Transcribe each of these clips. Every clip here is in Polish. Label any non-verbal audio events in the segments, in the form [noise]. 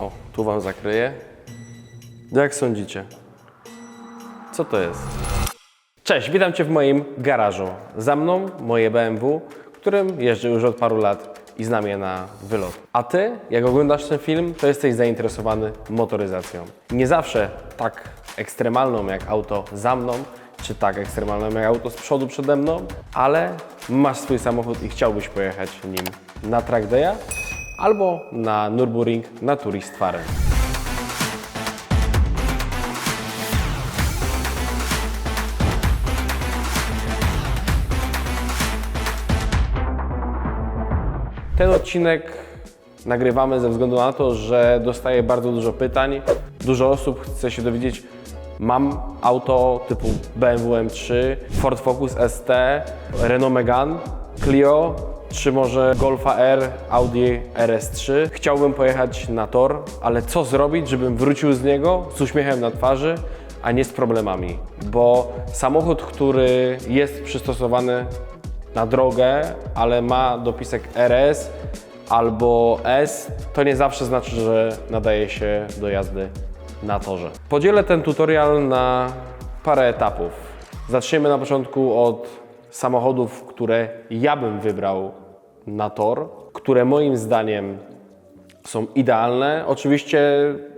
O, tu Wam zakryję. Jak sądzicie? Co to jest? Cześć, witam Cię w moim garażu. Za mną moje BMW, którym jeżdżę już od paru lat i znam je na wylot. A Ty, jak oglądasz ten film, to jesteś zainteresowany motoryzacją. Nie zawsze tak ekstremalną jak auto za mną, czy tak ekstremalną jak auto z przodu przede mną, ale masz swój samochód i chciałbyś pojechać nim na track day'a albo na Nürburgring na Turistfahren. Ten odcinek nagrywamy ze względu na to, że dostaję bardzo dużo pytań. Dużo osób chce się dowiedzieć, mam auto typu BMW M3, Ford Focus ST, Renault Megane, Clio, czy może Golfa R, Audi RS3. Chciałbym pojechać na tor, ale co zrobić, żebym wrócił z niego z uśmiechem na twarzy, a nie z problemami? Bo samochód, który jest przystosowany na drogę, ale ma dopisek RS albo S, to nie zawsze znaczy, że nadaje się do jazdy na torze. Podzielę ten tutorial na parę etapów. Zaczniemy na początku od samochodów, które ja bym wybrał na tor, które moim zdaniem są idealne. Oczywiście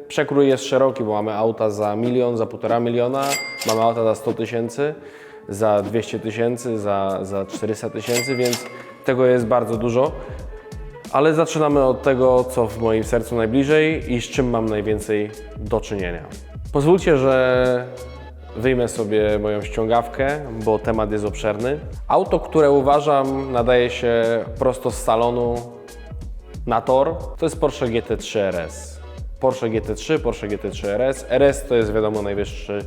przekrój jest szeroki, bo mamy auta za milion, za półtora miliona, mamy auta za 100 tysięcy, za 200 tysięcy, za, za 400 tysięcy, więc tego jest bardzo dużo. Ale zaczynamy od tego, co w moim sercu najbliżej i z czym mam najwięcej do czynienia. Pozwólcie, że wyjmę sobie moją ściągawkę, bo temat jest obszerny. Auto, które uważam nadaje się prosto z salonu na tor, to jest Porsche GT3 RS. Porsche GT3, Porsche GT3 RS. RS to jest wiadomo najwyższy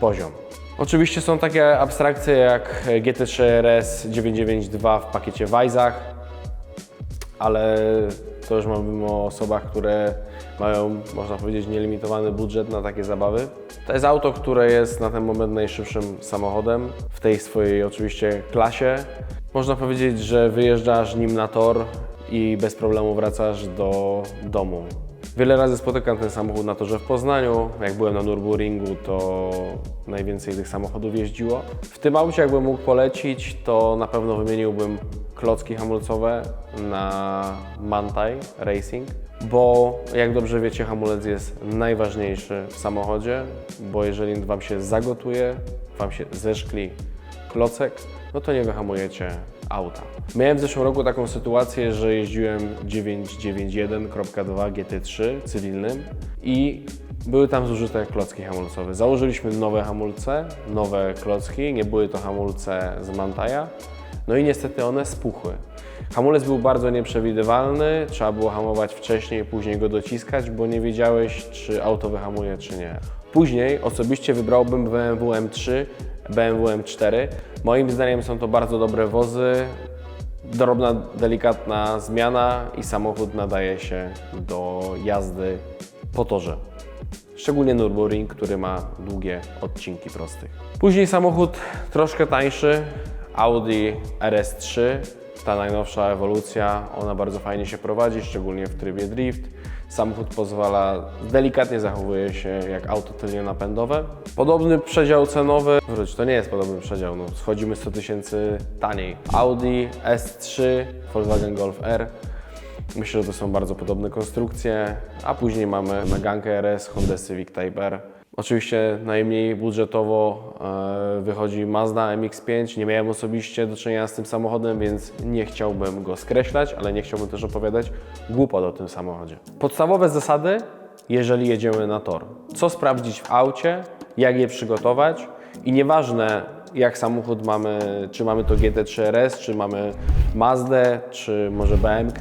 poziom. Oczywiście są takie abstrakcje jak GT3 RS 992 w pakiecie Wajzach, ale to już mówimy o osobach, które mają, można powiedzieć, nielimitowany budżet na takie zabawy. To jest auto, które jest na ten moment najszybszym samochodem w tej swojej oczywiście klasie. Można powiedzieć, że wyjeżdżasz nim na tor i bez problemu wracasz do domu. Wiele razy spotykam ten samochód na torze w Poznaniu. Jak byłem na Nürburgringu, to najwięcej tych samochodów jeździło. W tym aucie, jakbym mógł polecić, to na pewno wymieniłbym klocki hamulcowe na Mantai Racing, bo jak dobrze wiecie, hamulec jest najważniejszy w samochodzie, bo jeżeli Wam się zagotuje, Wam się zeszkli klocek, no to nie wyhamujecie auta. Miałem w zeszłym roku taką sytuację, że jeździłem 991.2 GT3 cywilnym i były tam zużyte klocki hamulcowe. Założyliśmy nowe hamulce, nowe klocki, nie były to hamulce z Mantaja, no i niestety one spuchły. Hamulec był bardzo nieprzewidywalny, trzeba było hamować wcześniej, później go dociskać, bo nie wiedziałeś, czy auto wyhamuje, czy nie. Później osobiście wybrałbym BMW M3, BMW M4. Moim zdaniem są to bardzo dobre wozy, drobna, delikatna zmiana i samochód nadaje się do jazdy po torze. Szczególnie Nürburgring, który ma długie odcinki prostych. Później samochód troszkę tańszy, Audi RS3, ta najnowsza ewolucja, ona bardzo fajnie się prowadzi, szczególnie w trybie drift. Samochód pozwala, delikatnie zachowuje się jak auto tylnie napędowe. Podobny przedział cenowy, wróć, to nie jest podobny przedział, no, schodzimy 100 tysięcy taniej. Audi S3, Volkswagen Golf R. Myślę, że to są bardzo podobne konstrukcje, a później mamy Megankę RS, Honda Civic Type R. Oczywiście najmniej budżetowo e, wychodzi Mazda MX-5. Nie miałem osobiście do czynienia z tym samochodem, więc nie chciałbym go skreślać, ale nie chciałbym też opowiadać głupot o tym samochodzie. Podstawowe zasady, jeżeli jedziemy na tor. Co sprawdzić w aucie, jak je przygotować i nieważne jak samochód mamy, czy mamy to GT3 RS, czy mamy Mazdę, czy może BMK,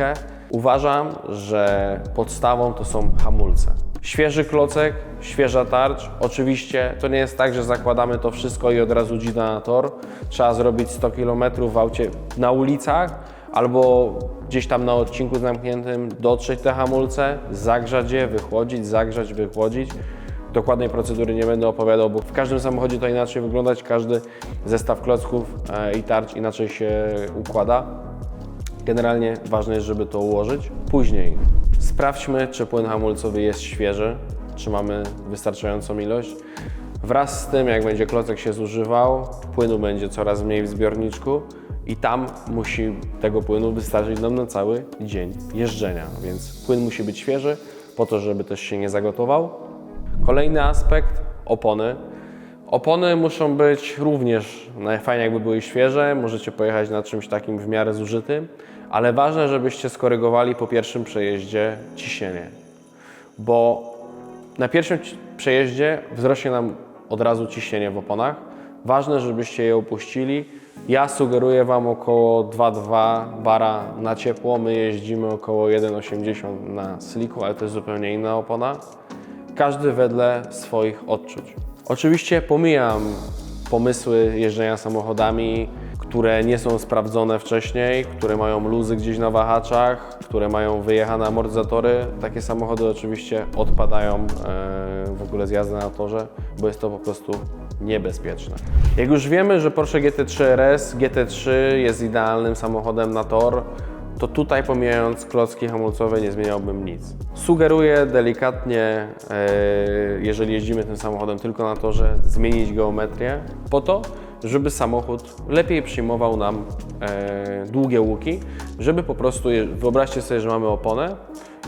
uważam, że podstawą to są hamulce. Świeży klocek, świeża tarcz. Oczywiście to nie jest tak, że zakładamy to wszystko i od razu dzida na tor. Trzeba zrobić 100 km w aucie na ulicach albo gdzieś tam na odcinku zamkniętym, dotrzeć te hamulce, zagrzać je, wychłodzić, zagrzać, wychłodzić. Dokładnej procedury nie będę opowiadał, bo w każdym samochodzie to inaczej wyglądać, każdy zestaw klocków e, i tarcz inaczej się układa. Generalnie ważne jest, żeby to ułożyć. Później Sprawdźmy, czy płyn hamulcowy jest świeży, czy mamy wystarczającą ilość. Wraz z tym, jak będzie klocek się zużywał, płynu będzie coraz mniej w zbiorniczku i tam musi tego płynu wystarczyć nam na cały dzień jeżdżenia, więc płyn musi być świeży po to, żeby też się nie zagotował. Kolejny aspekt opony. Opony muszą być również najfajniej jakby były świeże, możecie pojechać na czymś takim w miarę zużytym, ale ważne, żebyście skorygowali po pierwszym przejeździe ciśnienie, bo na pierwszym przejeździe wzrośnie nam od razu ciśnienie w oponach. Ważne, żebyście je opuścili. Ja sugeruję Wam około 2,2 bara na ciepło. My jeździmy około 1,80 na sliku, ale to jest zupełnie inna opona. Każdy wedle swoich odczuć. Oczywiście pomijam pomysły jeżdżenia samochodami, które nie są sprawdzone wcześniej, które mają luzy gdzieś na wahaczach, które mają wyjechane amortyzatory. Takie samochody oczywiście odpadają e, w ogóle z jazdy na torze, bo jest to po prostu niebezpieczne. Jak już wiemy, że Porsche GT3 RS, GT3 jest idealnym samochodem na tor, to tutaj pomijając klocki hamulcowe nie zmieniałbym nic. Sugeruję delikatnie, e, jeżeli jeździmy tym samochodem tylko na torze, zmienić geometrię po to, żeby samochód lepiej przyjmował nam e, długie łuki, żeby po prostu, wyobraźcie sobie, że mamy oponę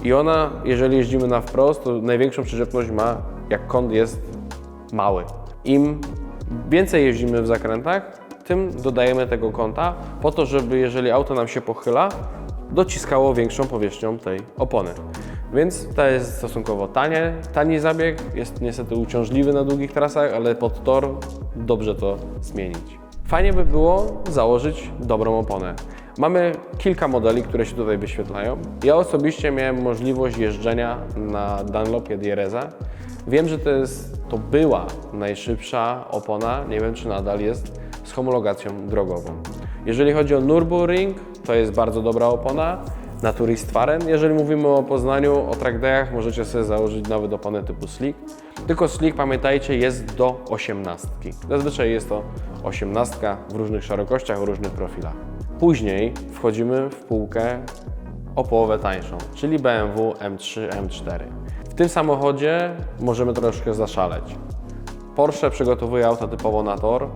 i ona, jeżeli jeździmy na wprost, to największą przyczepność ma, jak kąt jest mały. Im więcej jeździmy w zakrętach, tym dodajemy tego kąta po to, żeby jeżeli auto nam się pochyla, dociskało większą powierzchnią tej opony. Więc to jest stosunkowo tanie, tani zabieg, jest niestety uciążliwy na długich trasach, ale pod tor dobrze to zmienić. Fajnie by było założyć dobrą oponę. Mamy kilka modeli, które się tutaj wyświetlają. Ja osobiście miałem możliwość jeżdżenia na Dunlopie DRS-a. Wiem, że to, jest, to była najszybsza opona, nie wiem czy nadal jest, z homologacją drogową. Jeżeli chodzi o Nürburgring, to jest bardzo dobra opona. Na Turistfaren, jeżeli mówimy o Poznaniu, o trackdayach, możecie sobie założyć nawet oponę typu slick. Tylko slick, pamiętajcie, jest do 18. Zazwyczaj jest to 18 w różnych szerokościach, o różnych profilach. Później wchodzimy w półkę o połowę tańszą, czyli BMW M3, M4. W tym samochodzie możemy troszkę zaszaleć. Porsche przygotowuje auta typowo na tor.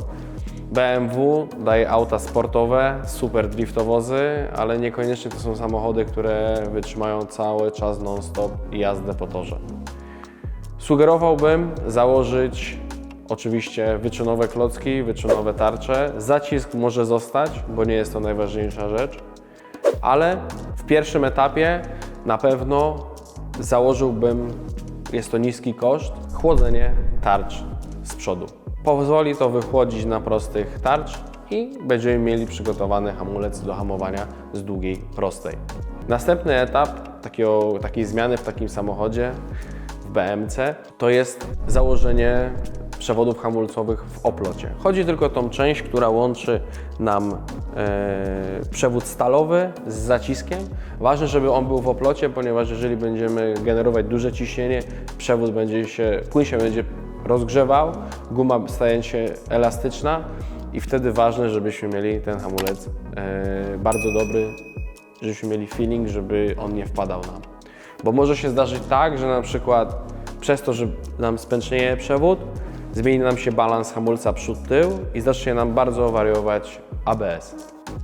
BMW daje auta sportowe, super driftowozy, ale niekoniecznie to są samochody, które wytrzymają cały czas non-stop jazdę po torze. Sugerowałbym założyć oczywiście wyczynowe klocki, wyczynowe tarcze. Zacisk może zostać, bo nie jest to najważniejsza rzecz, ale w pierwszym etapie na pewno założyłbym, jest to niski koszt, chłodzenie tarcz z przodu. Pozwoli to wychłodzić na prostych tarcz i będziemy mieli przygotowany hamulec do hamowania z długiej prostej. Następny etap takiego, takiej zmiany w takim samochodzie w BMC to jest założenie przewodów hamulcowych w oplocie. Chodzi tylko o tą część, która łączy nam e, przewód stalowy z zaciskiem. Ważne, żeby on był w oplocie, ponieważ jeżeli będziemy generować duże ciśnienie, przewód będzie się, płyn się będzie rozgrzewał, guma staje się elastyczna i wtedy ważne, żebyśmy mieli ten hamulec e, bardzo dobry, żebyśmy mieli feeling, żeby on nie wpadał nam. Bo może się zdarzyć tak, że na przykład przez to, że nam spęcznieje przewód, zmieni nam się balans hamulca przód-tył i zacznie nam bardzo wariować ABS.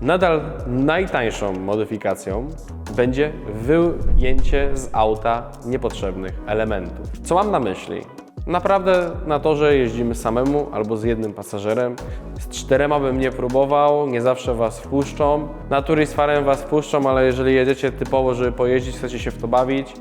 Nadal najtańszą modyfikacją będzie wyjęcie z auta niepotrzebnych elementów. Co mam na myśli? Naprawdę na torze jeździmy samemu albo z jednym pasażerem. Z czterema bym nie próbował, nie zawsze Was wpuszczą. Na z farem Was wpuszczą, ale jeżeli jedziecie typowo, żeby pojeździć, chcecie się w to bawić,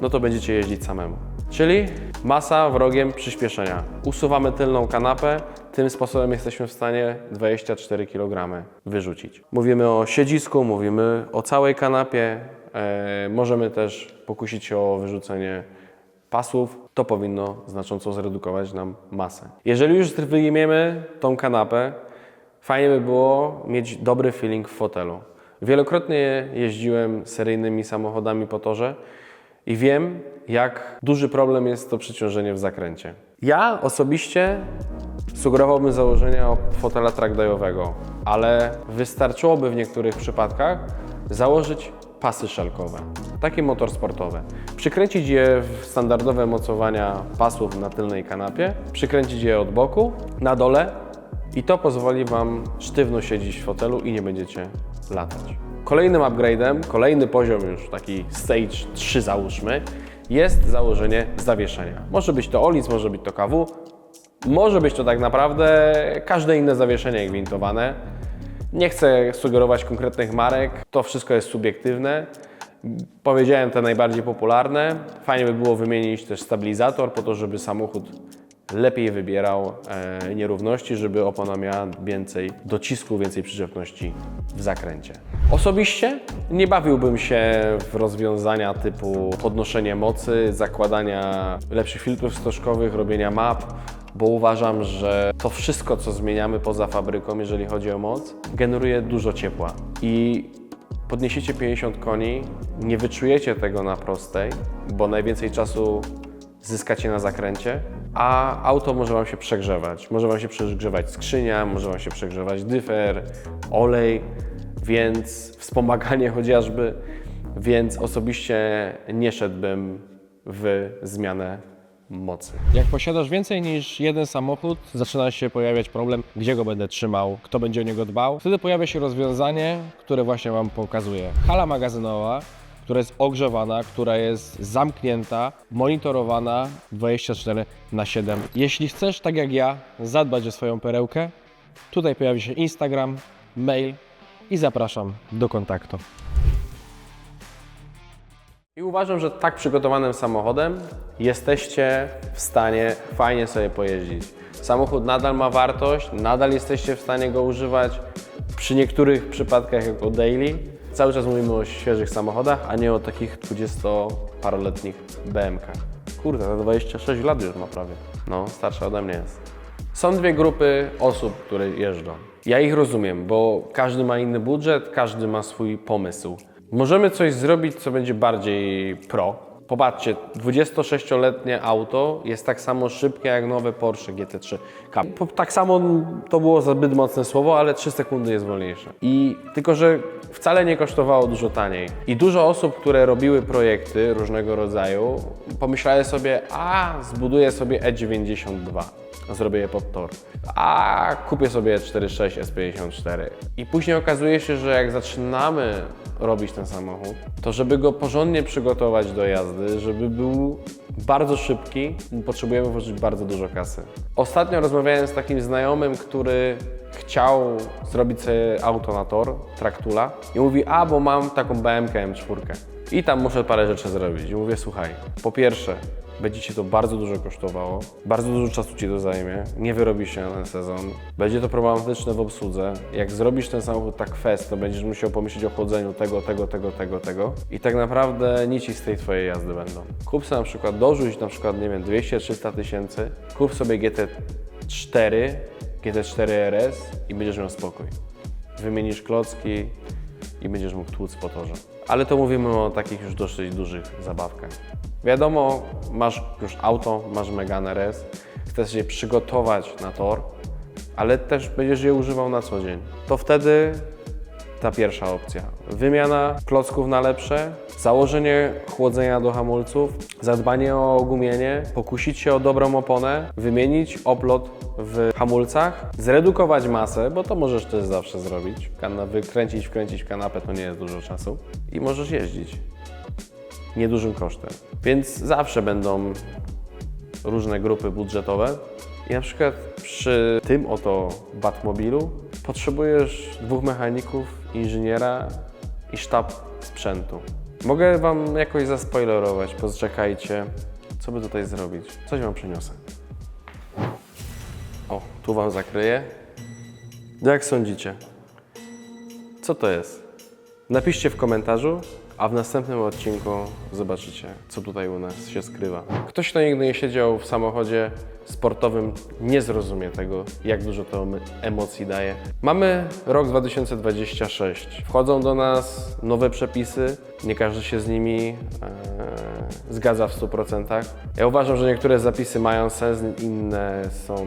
no to będziecie jeździć samemu. Czyli masa wrogiem przyspieszenia. Usuwamy tylną kanapę, tym sposobem jesteśmy w stanie 24 kg wyrzucić. Mówimy o siedzisku, mówimy o całej kanapie. E, możemy też pokusić się o wyrzucenie pasów, to powinno znacząco zredukować nam masę. Jeżeli już wyjmiemy tą kanapę, fajnie by było mieć dobry feeling w fotelu. Wielokrotnie jeździłem seryjnymi samochodami po torze i wiem, jak duży problem jest to przeciążenie w zakręcie. Ja osobiście sugerowałbym założenie fotela trackdayowego, ale wystarczyłoby w niektórych przypadkach założyć pasy szelkowe. takie motorsportowe. Przykręcić je w standardowe mocowania pasów na tylnej kanapie, przykręcić je od boku, na dole i to pozwoli Wam sztywno siedzieć w fotelu i nie będziecie latać. Kolejnym upgrade'em, kolejny poziom już taki stage 3 załóżmy, jest założenie zawieszenia. Może być to OLIS, może być to KW, może być to tak naprawdę każde inne zawieszenie gwintowane. Nie chcę sugerować konkretnych marek, to wszystko jest subiektywne. Powiedziałem te najbardziej popularne. Fajnie by było wymienić też stabilizator po to, żeby samochód lepiej wybierał e, nierówności, żeby opona miała więcej docisku, więcej przyczepności w zakręcie. Osobiście nie bawiłbym się w rozwiązania typu podnoszenie mocy, zakładania lepszych filtrów stożkowych, robienia map, bo uważam, że to wszystko, co zmieniamy poza fabryką, jeżeli chodzi o moc, generuje dużo ciepła. I podniesiecie 50 koni, nie wyczujecie tego na prostej, bo najwięcej czasu zyskacie na zakręcie, a auto może Wam się przegrzewać. Może Wam się przegrzewać skrzynia, może Wam się przegrzewać dyfer, olej, więc [laughs] wspomaganie chociażby, więc osobiście nie szedłbym w zmianę mocy. Jak posiadasz więcej niż jeden samochód, zaczyna się pojawiać problem, gdzie go będę trzymał, kto będzie o niego dbał. Wtedy pojawia się rozwiązanie, które właśnie Wam pokazuję. Hala magazynowa, która jest ogrzewana, która jest zamknięta, monitorowana 24 na 7. Jeśli chcesz, tak jak ja, zadbać o swoją perełkę, tutaj pojawi się Instagram, mail i zapraszam do kontaktu. I uważam, że tak przygotowanym samochodem jesteście w stanie fajnie sobie pojeździć. Samochód nadal ma wartość, nadal jesteście w stanie go używać. Przy niektórych przypadkach jako daily. Cały czas mówimy o świeżych samochodach, a nie o takich 20-paroletnich BMK. Kurde, to 26 lat już ma prawie. No, starsza ode mnie jest. Są dwie grupy osób, które jeżdżą. Ja ich rozumiem, bo każdy ma inny budżet, każdy ma swój pomysł. Możemy coś zrobić, co będzie bardziej pro. Popatrzcie, 26-letnie auto jest tak samo szybkie jak nowe Porsche GT3 Cup. Po- Tak samo to było zbyt mocne słowo, ale 3 sekundy jest wolniejsze. I tylko, że wcale nie kosztowało dużo taniej. I dużo osób, które robiły projekty różnego rodzaju, pomyślały sobie, a zbuduję sobie E92 zrobię je pod tor. A kupię sobie 4.6 S54. I później okazuje się, że jak zaczynamy robić ten samochód, to żeby go porządnie przygotować do jazdy, żeby był bardzo szybki, potrzebujemy włożyć bardzo dużo kasy. Ostatnio rozmawiałem z takim znajomym, który chciał zrobić sobie auto na tor, traktula i mówi, a bo mam taką BMK M4 i tam muszę parę rzeczy zrobić. I mówię, słuchaj, po pierwsze, będzie Ci to bardzo dużo kosztowało, bardzo dużo czasu Ci to zajmie, nie wyrobisz się na ten sezon, będzie to problematyczne w obsłudze. Jak zrobisz ten samochód tak fest, to będziesz musiał pomyśleć o chłodzeniu tego, tego, tego, tego, tego i tak naprawdę nici z tej Twojej jazdy będą. Kup sobie na przykład, dorzuć na przykład, nie wiem, 200-300 tysięcy, kup sobie GT4, GT4 RS i będziesz miał spokój. Wymienisz klocki i będziesz mógł tłuc po torze. Ale to mówimy o takich już dosyć dużych zabawkach. Wiadomo, masz już auto, masz Megane RS, chcesz je przygotować na tor, ale też będziesz je używał na co dzień. To wtedy ta pierwsza opcja. Wymiana klocków na lepsze, założenie chłodzenia do hamulców, zadbanie o gumienie, pokusić się o dobrą oponę, wymienić oplot w hamulcach, zredukować masę, bo to możesz też zawsze zrobić. Wykręcić, wkręcić kanapę to nie jest dużo czasu i możesz jeździć niedużym kosztem. Więc zawsze będą różne grupy budżetowe. I na przykład przy tym oto Batmobilu potrzebujesz dwóch mechaników, inżyniera i sztab sprzętu. Mogę Wam jakoś zaspoilerować, poczekajcie, co by tutaj zrobić. Coś Wam przyniosę. O, tu Wam zakryję. Jak sądzicie? Co to jest? Napiszcie w komentarzu, a w następnym odcinku zobaczycie, co tutaj u nas się skrywa. Ktoś, kto nigdy nie siedział w samochodzie sportowym, nie zrozumie tego, jak dużo to em- emocji daje. Mamy rok 2026. Wchodzą do nas nowe przepisy. Nie każdy się z nimi e, zgadza w 100%. Ja uważam, że niektóre zapisy mają sens, inne są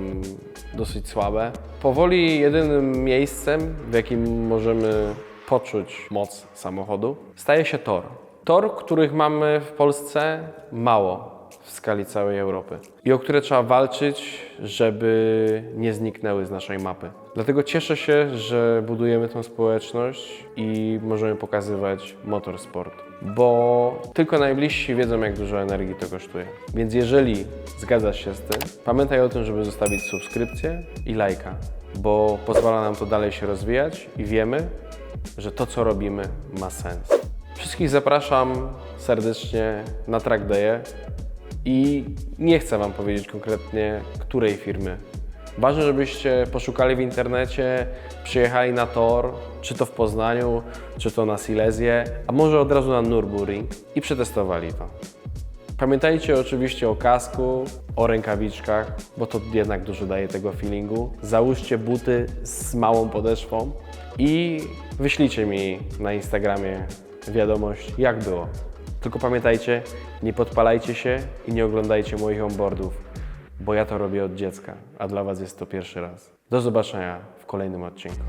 dosyć słabe. Powoli jedynym miejscem, w jakim możemy poczuć moc samochodu, staje się tor. Tor, których mamy w Polsce mało w skali całej Europy i o które trzeba walczyć, żeby nie zniknęły z naszej mapy. Dlatego cieszę się, że budujemy tą społeczność i możemy pokazywać motorsport, bo tylko najbliżsi wiedzą, jak dużo energii to kosztuje. Więc jeżeli zgadzasz się z tym, pamiętaj o tym, żeby zostawić subskrypcję i lajka, bo pozwala nam to dalej się rozwijać i wiemy, że to, co robimy, ma sens. Wszystkich zapraszam serdecznie na Track Day i nie chcę Wam powiedzieć konkretnie, której firmy. Ważne, żebyście poszukali w internecie, przyjechali na tor, czy to w Poznaniu, czy to na Silesię, a może od razu na Nürburgring i przetestowali to. Pamiętajcie oczywiście o kasku, o rękawiczkach, bo to jednak dużo daje tego feelingu. Załóżcie buty z małą podeszwą i wyślijcie mi na Instagramie wiadomość, jak było. Tylko pamiętajcie, nie podpalajcie się i nie oglądajcie moich onboardów, bo ja to robię od dziecka, a dla Was jest to pierwszy raz. Do zobaczenia w kolejnym odcinku.